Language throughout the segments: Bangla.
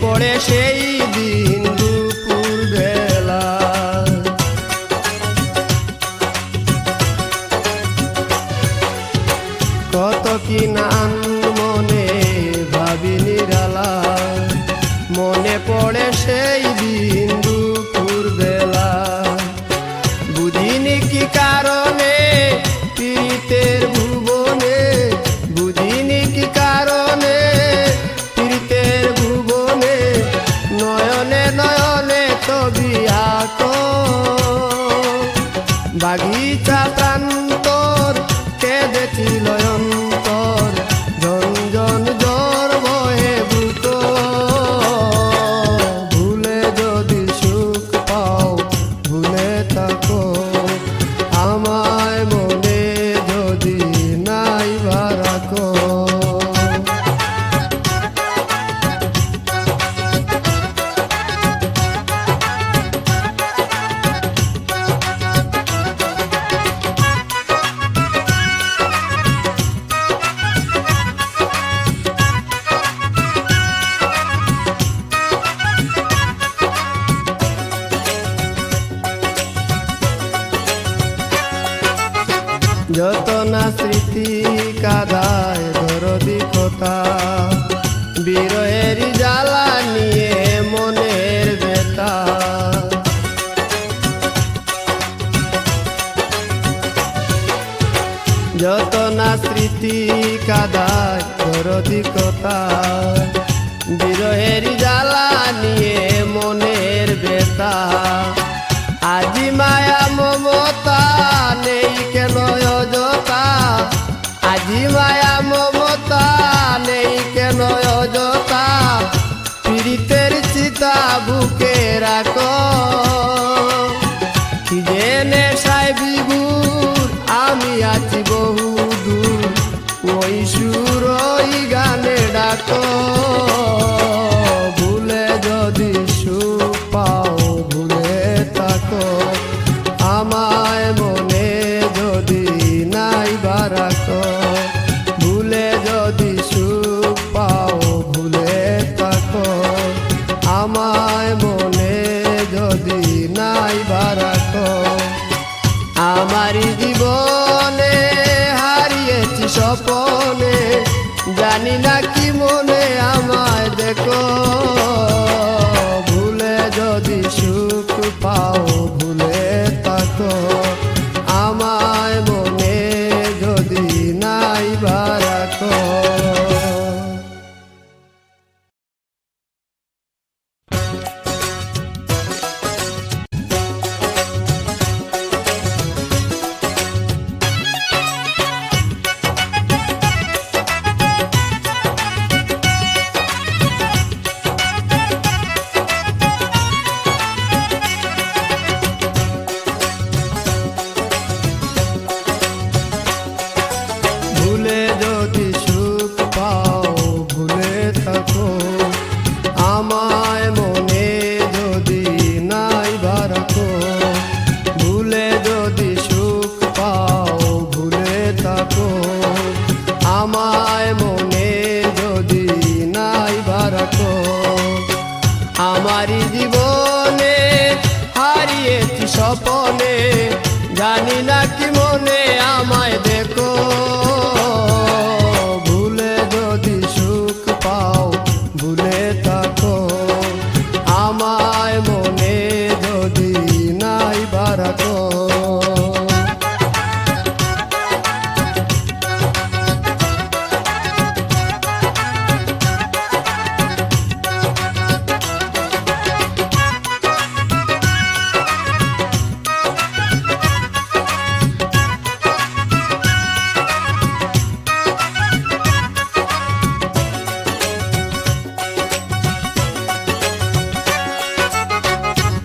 পড়ে সেই বিরহের জ্বালা নিয়ে মনের বেতা যত না স্মৃতি কাদায় করদিক I need Anina.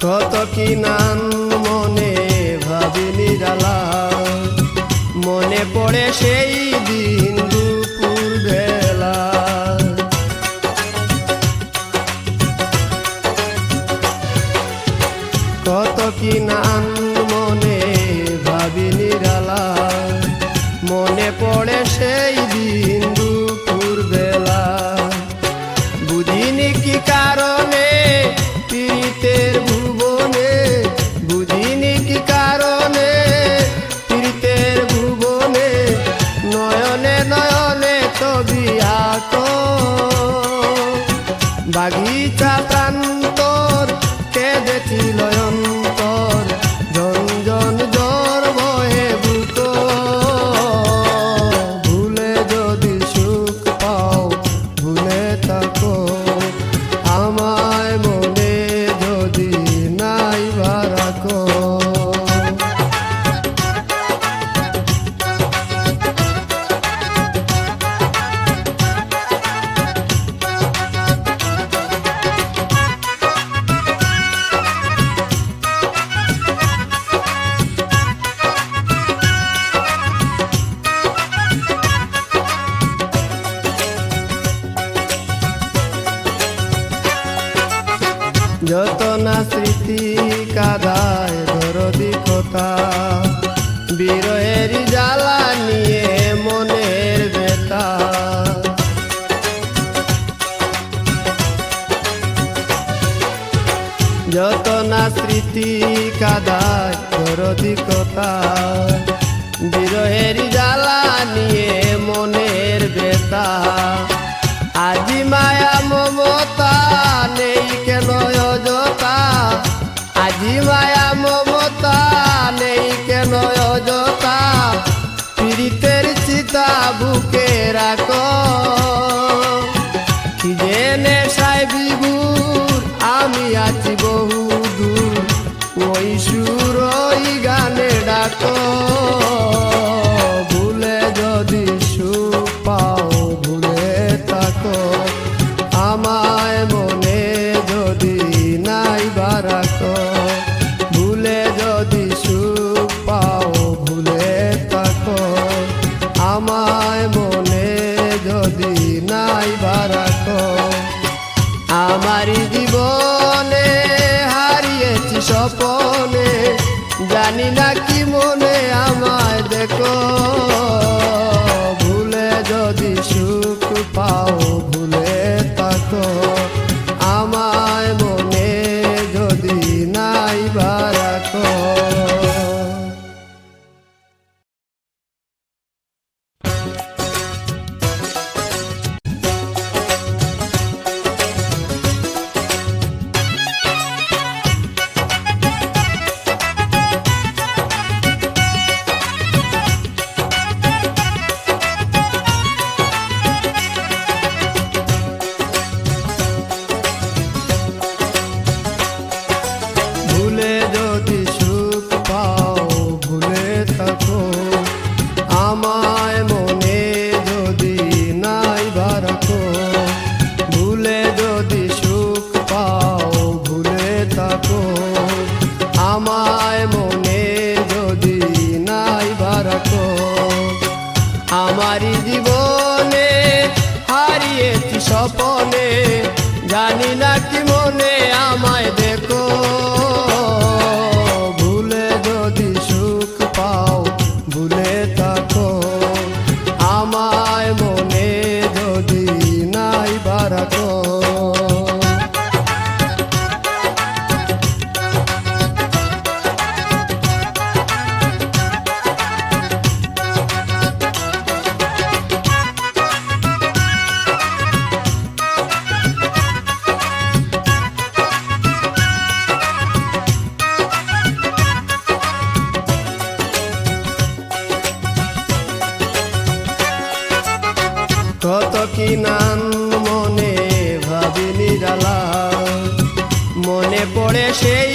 কত কি নাম? মনে ভাবিনি ডালা মনে পড়ে সেই দিন না স্মৃতি কাদায় দরদি কথা বিরহের জ্বালা নিয়ে মনের বেতা যত না স্মৃতি কাদায় দরদি কথা বিরহের জ্বালা নিয়ে মনের বেতা আজি মায়া আজি মায়া মমতা নেই কেন অযথা? পীড়িতের চিতা বুকে রাখো। কি যে নেশায় বিভুর আমি আছি জানি না কি মনে আমায় দেখো। ভুলে যদি সুখ পাও, ভুলে থাকো। আমায় মনে যদি নাইবার কিনান মনে ভাবিনি জ্বালা মনে পড়ে সেই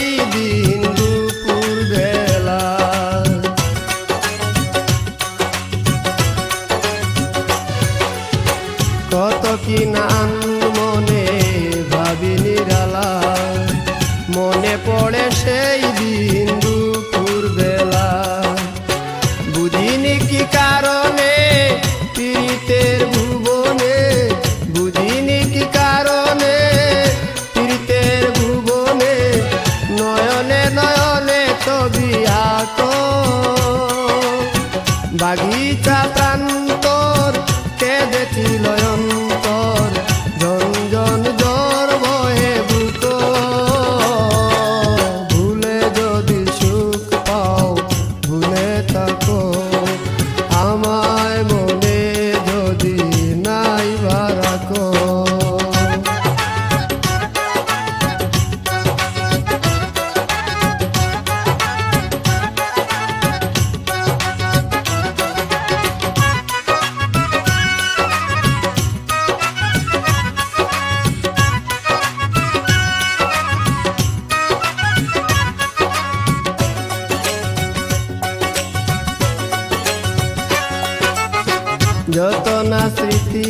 যত না স্মৃতি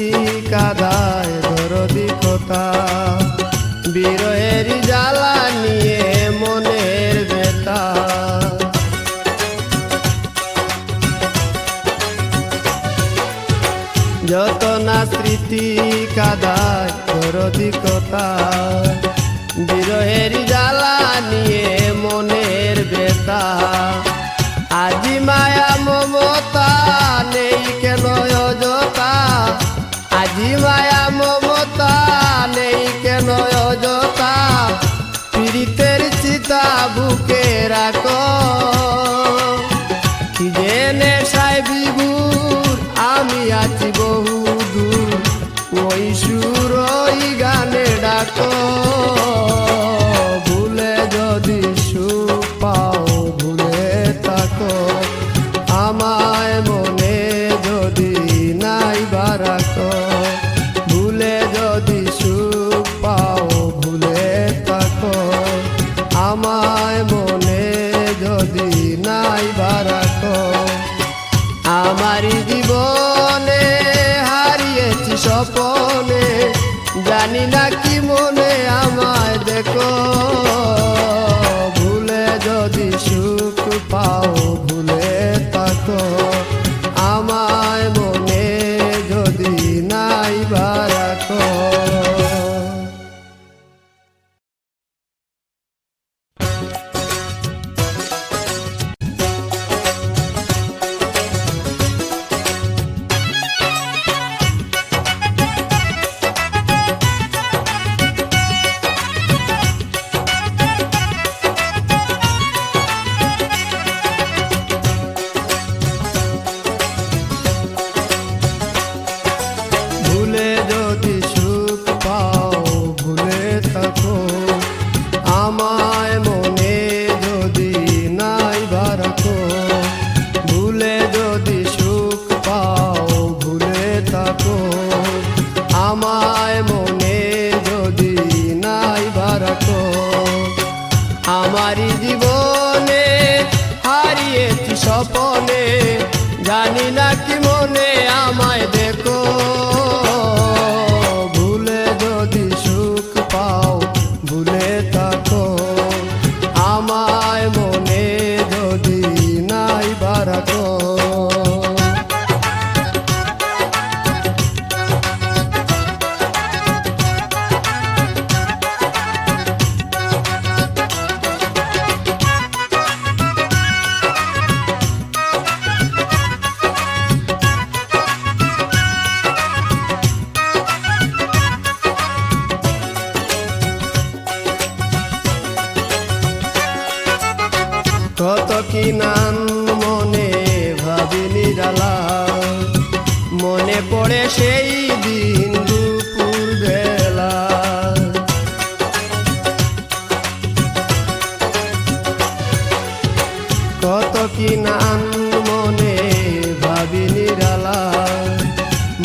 কাদায় দরদি কথা বিরহের জ্বালা নিয়ে মনের বেতা যত না স্মৃতি কাদায় দরদি কথা বিরহের জ্বালা নিয়ে মনের বেতা আজি মায়া মমতা মায়া মমতা নেই কেন অযথা? পীড়িতের চিতা বুকে রাখো। কি জেনে সাই বিভুর, আমি আছি বহু দূর। ওই সুর ওই গানে ডাকো। ভুলে আমার Nin নাকি মনে আমায় দেখো।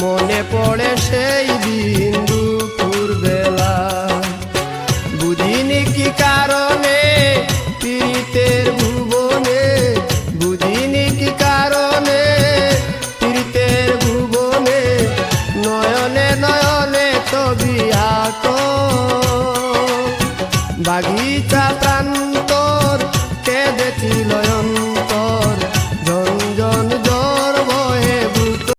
মনে পড়ে সেই দিন।